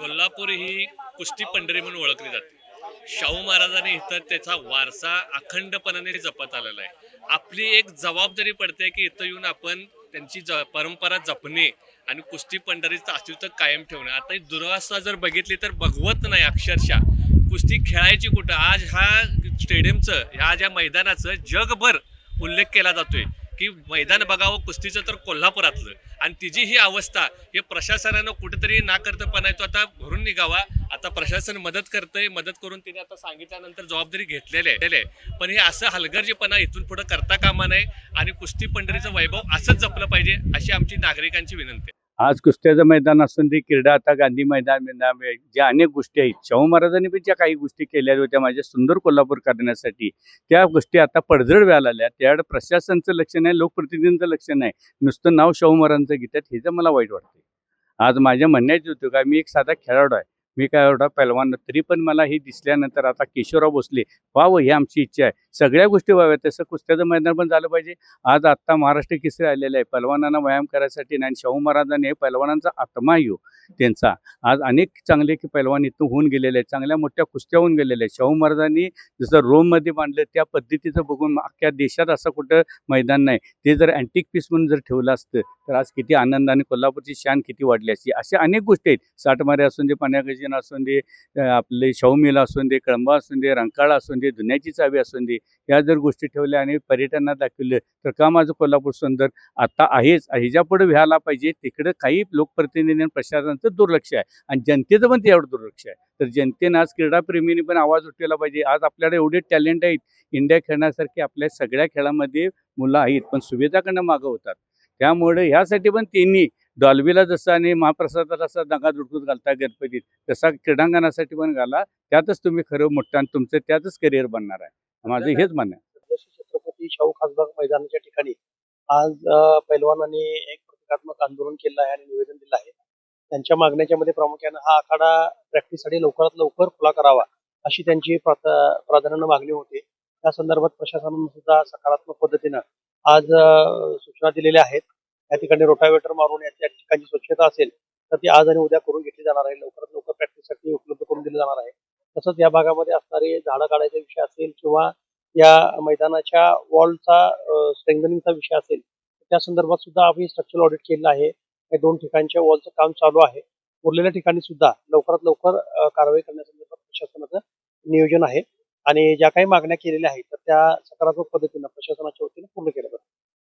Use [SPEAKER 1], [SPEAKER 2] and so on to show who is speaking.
[SPEAKER 1] कोल्हापूर ही कुस्ती पंढरी म्हणून ओळखली जाते. शाहू महाराजांनी इथं त्याचा वारसा अखंडपणाने जपत आलेला आहे. आपली एक जबाबदारी पडते की इथं येऊन आपण त्यांची ज परंपरा जपणे आणि कुस्ती पंढरीचं अस्तित्व कायम ठेवणे. आता ही दुरावस्था जर बघितली तर बघवत नाही अक्षरशः. कुस्ती खेळायची कुठं? आज ह्या स्टेडियमचं ह्या ज्या मैदानाचं जगभर उल्लेख केला जातोय. की मैदान बघावं कुस्तीचं तर कोल्हापुरातलं. आणि तिची ही अवस्था हे प्रशासनानं कुठेतरी ना करतपणा आहे तो आता भरून निघावा. आता प्रशासन मदत करतंय मदत करून तिने आता सांगितल्यानंतर जबाबदारी घेतलेली आहे घेतलेली आहे. पण हे असं हलगर्जीपणा इथून पुढे करता कामा नये आणि कुस्ती पंढरीचं वैभव असंच जपलं पाहिजे अशी आमची नागरिकांची विनंती आहे.
[SPEAKER 2] आज कुस्त्याचं मैदान असून ते क्रीडा आता गांधी मैदान मैदान ज्या अनेक गोष्टी आहेत. शाहू महाराजांनी पण ज्या काही गोष्टी केल्या होत्या माझ्या सुंदर कोल्हापूर करण्यासाठी त्या गोष्टी आता पडझड व्हायला आल्या त्याकडे प्रशासनाचं लक्ष नाही लोकप्रतिनिधींचं लक्ष नाही. नुसतं नाव शाहू महाराजांचं घेतात हे तर मला वाईट वाटते आज माझ्या म्हणण्याचं होतं का मी एक साधा खेळाडू आहे. मी काय एवढा पैलवान तरी पण मला हे दिसल्यानंतर आता केशवराव भोसले व्हावं ही आमची इच्छा आहे. सगळ्या गोष्टी व्हाव्यात. तसं कुस्त्याचं मैदान पण झालं पाहिजे. आज आत्ता महाराष्ट्र किसरे आलेलं आहे. पैलवानांना व्यायाम करायसाठी नाही. आणि शाहू महाराजांनी हे पैलवानांचा आत्मा येऊ हो, त्यांचा. आज अनेक चांगले की पैलवान इथून होऊन गेलेले आहेत. चांगल्या मोठ्या कुस्त्या होऊन गेलेल्या आहेत. शाहू महाराजांनी जसं रोममध्ये बांधलं त्या पद्धतीचं बघून अख्ख्या देशात असं कुठं मैदान नाही. ते जर अँटिक पीस म्हणून जर ठेवलं असतं तर आज किती आनंदाने कोल्हापूरची शान किती वाढली असती. अशा अनेक गोष्टी आहेत. साठमारे असून दे पाण्यागजीन असून दे आपले शाहू मिल असून दे कळंबा असून दे रंकाळा असून दे धुण्याची चावी असून दे या जर गोष्टी ठेवल्या आणि पर्यटनात दाखवलं तर का माझं कोल्हापूर सुंदर आता आहेच? ह्याच्या पुढे व्हायला पाहिजे तिकडं काही लोकप्रतिनिधी आणि प्रशासनाचं दुर्लक्ष आहे. आणि जनतेचं पण त्यावर दुर्लक्ष आहे. तर जनतेनं आज क्रीडाप्रेमींनी पण आवाज उठवला पाहिजे. आज आपल्याकडे एवढे टॅलेंट आहेत. इंडिया खेळण्यासारखे आपल्या सगळ्या खेळामध्ये मुलं आहेत पण सुविधाकडनं मागं होतात. त्यामुळे ह्यासाठी पण त्यांनी डॉल्बीला जसं आणि महाप्रसादाला जसा दंगा दुडकूत घालता गणपतीत तसा क्रीडांगणासाठी पण घाला. त्यातच तुम्ही खरं मोठं आणि तुमचं त्यातच करिअर बनणार आहे. माझं हेच म्हणणं
[SPEAKER 3] छत्रपती शाहू खासबाग मैदानाच्या ठिकाणी आज पैलवानांनी एक प्रतिकात्मक आंदोलन केलं आहे आणि निवेदन दिलं आहे त्यांच्या मागण्याच्या मध्ये प्रामुख्यानं हा आखाडा प्रॅक्टिससाठी लवकरात लवकर खुला करावा अशी त्यांची प्राधान्यानं मागणी होती. त्या संदर्भात प्रशासनानं सुद्धा सकारात्मक पद्धतीनं आज सूचना दिलेल्या आहेत. या ठिकाणी रोटावेटर मारून या त्या ठिकाणी स्वच्छता असेल तर ती आज आणि उद्या करून घेतली जाणार आहे. लवकरात लवकर प्रॅक्टिससाठी उपलब्ध करून दिलं जाणार आहे. तसंच या भागामध्ये असणारे झाडं काढायचा विषय असेल किंवा या मैदानाच्या वॉलचा स्ट्रेंथनिंगचा विषय असेल त्या संदर्भात सुद्धा आम्ही स्ट्रक्चरल ऑडिट केलेलं आहे. या दोन ठिकाणच्या वॉलचं काम चालू आहे. उरलेल्या ठिकाणी सुद्धा लवकरात लवकर कारवाई करण्यासंदर्भात प्रशासनाचं नियोजन आहे. आणि ज्या काही मागण्या केलेल्या आहेत तर त्या सकारात्मक पद्धतीनं प्रशासनाच्या वतीनं पूर्ण केल्या जातात